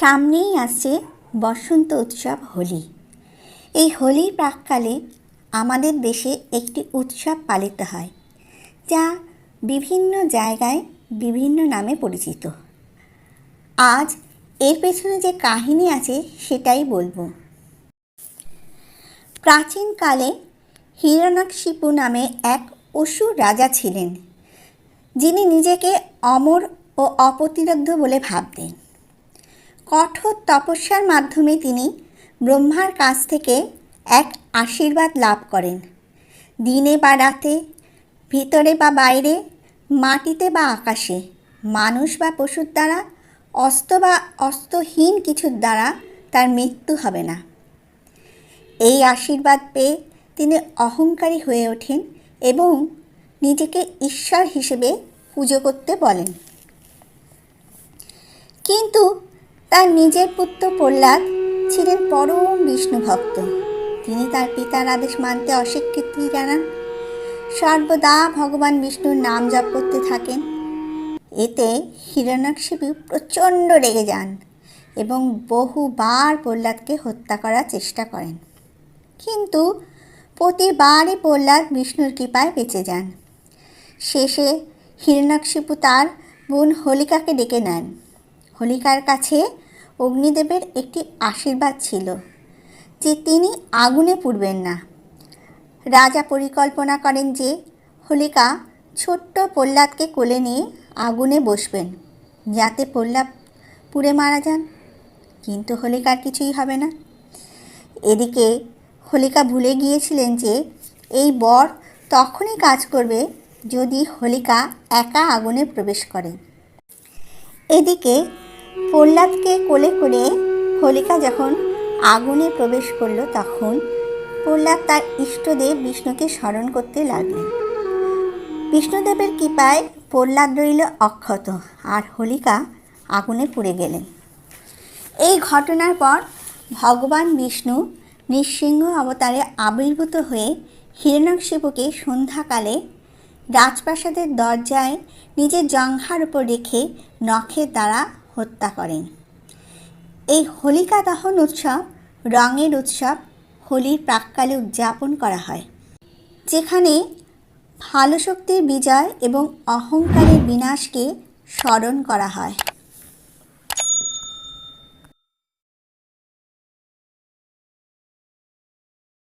সামনেই আসছে বসন্ত উৎসব হোলি। এই হোলির প্রাককালে আমাদের দেশে একটি উৎসব পালিত হয়, যা বিভিন্ন জায়গায় বিভিন্ন নামে পরিচিত। আজ এর পেছনে যে কাহিনী আছে সেটাই বলব। প্রাচীনকালে হিরণাক্ষিপু নামে এক অসুর রাজা ছিলেন, যিনি নিজেকে অমর ও অপ্রতিরোধ্য বলে ভাবতেন। কঠোর তপস্যার মাধ্যমে তিনি ব্রহ্মার কাছ থেকে এক আশীর্বাদ লাভ করেন। দিনে বা রাতে, ভিতরে বা বাইরে, মাটিতে বা আকাশে, মানুষ বা পশুর দ্বারা, অস্ত বা অস্তহীন কিছুর দ্বারা তার মৃত্যু হবে না। এই আশীর্বাদ পেয়ে তিনি অহংকারী হয়ে ওঠেন এবং নিজেকে ঈশ্বর হিসেবে পুজো করতে বলেন কিন্তু তার নিজের পুত্র প্রহ্লাদ ছিলেন পরম বিষ্ণু ভক্ত। তিনি তার পিতার আদেশ মানতে অস্বীকৃতি জানান। সর্বদা ভগবান বিষ্ণুর নাম জপ করতে থাকেন। এতে হিরণ্যকশিপু প্রচণ্ড রেগে যান এবং বহুবার প্রহ্লাদকে হত্যা করার চেষ্টা করেন। কিন্তু প্রতিবারই প্রহ্লাদ বিষ্ণুর কৃপায় বেঁচে যান। শেষে হিরণ্যকশিপু তার বোন হোলিকাকে ডেকে নেন। হোলিকার কাছে অগ্নিদেবের একটি আশীর্বাদ ছিল যে তিনি আগুনে পুড়বেন না। রাজা পরিকল্পনা করেন যে হোলিকা ছোট্ট প্রহ্লাদকে কোলে নিয়ে আগুনে বসবেন, যাতে প্রহ্লাদ পুড়ে মারা যান। কিন্তু হোলিকার কিছুই হবে না। এদিকে হোলিকা ভুলে গিয়েছিলেন যে এই বর তখনই কাজ করবে যদি হোলিকা একা আগুনে প্রবেশ করে। এদিকে প্রহ্লাদকে কোলে করে হোলিকা যখন আগুনে প্রবেশ করল তখন প্রহ্লাদ তার ইষ্টদেব বিষ্ণুকে স্মরণ করতে লাগলেন। বিষ্ণুদেবের কৃপায় প্রহ্লাদ রইল অক্ষত আর হোলিকা আগুনে পুড়ে গেলেন। এই ঘটনার পর ভগবান বিষ্ণু নৃসিংহ অবতারে আবির্ভূত হয়ে হিরণ্যকশিপুকে সন্ধ্যাকালে রাজপ্রাসাদের দরজায় নিজের জঙ্ঘার উপর রেখে নখের দ্বারা হত্যা করেন। এই হোলিকা দহন উৎসব রঙের উৎসব, হোলির প্রাককালে উদযাপন করা হয়, যেখানে ভালো শক্তির বিজয় এবং অহংকারের বিনাশকে স্মরণ করা হয়।